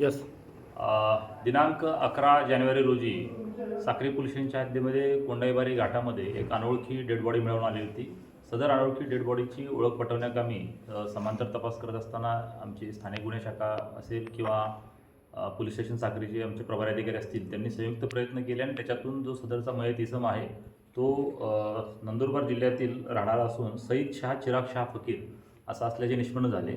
Yes दिनांक अकरा जानेवारी रोजी साक्री पोलीस स्टेशनच्या हद्दीमध्ये कोंडाईबारी घाटामध्ये एक अनोळखी डेड बॉडी मिळवून आली होती. सदर अनोळखी डेड बॉडीची ओळख पटवण्याकामी समांतर तपास करत असताना आमची स्थानिक गुन्हे शाखा असेल किंवा पोलीस स्टेशन साखरीचे आमचे प्रभारी अधिकारी असतील त्यांनी संयुक्त प्रयत्न केले आणि त्याच्यातून जो सदरचा मयत इसम आहे तो नंदुरबार जिल्ह्यातील राहणारा असून सईद शाह चिराग शाह फकीर असं असल्याचे निष्पन्न झाले.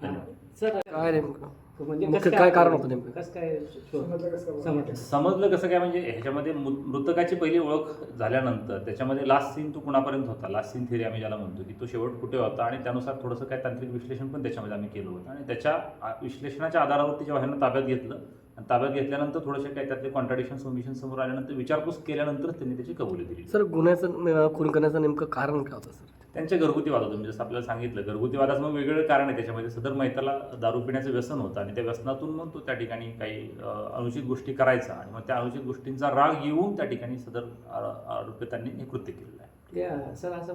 सर काय नेमकं? म्हणजे मुख्य कसं काय कारण होतं नेमकं? कसं काय समजलं समजलं कसं? काय म्हणजे ह्याच्यामध्ये मृ- मृतकाची पहिली ओळख झाल्यानंतर त्याच्यामध्ये लास्ट सीन तो कुणापर्यंत होता? लास्ट सीन थिअरी आम्ही ज्याला म्हणतो की तो शेवट कुठे होता? आणि त्यानुसार थोडंसं काय तांत्रिक विश्लेषण पण त्याच्यामध्ये आम्ही केलं होतं. आणि त्याच्या आ- विश्लेषणाच्या आधारावरती जेव्हा ह्यांना ताब्यात घेतलं आणि ताब्यात घेतल्यानंतर थोडेसे काय त्यातले कॉन्ट्राडिक्शन सोमिशन समोर आल्यानंतर विचारपूस केल्यानंतरच त्यांनी त्याची कबुली दिली. सर गुन्ह्याचं अं, खून करण्याचं नेमकं कारण काय होतं सर? त्यांचे घरगुती वाद होते म्हणजे जसं आपल्याला सांगितलं घरगुती वादाचं मग वेगवेगळं कारण आहे. त्याच्यामध्ये सदर मैताला दारू पिण्याचं व्यसन होतं आणि त्या व्यसनातून मग तो त्या ठिकाणी काही अनुचित गोष्टी करायचा आणि मग त्या अनुचित गोष्टींचा राग येऊन त्या ठिकाणी सदर आरोपितांनी हे कृत्य केलेलं आहे. सर असं वाटतं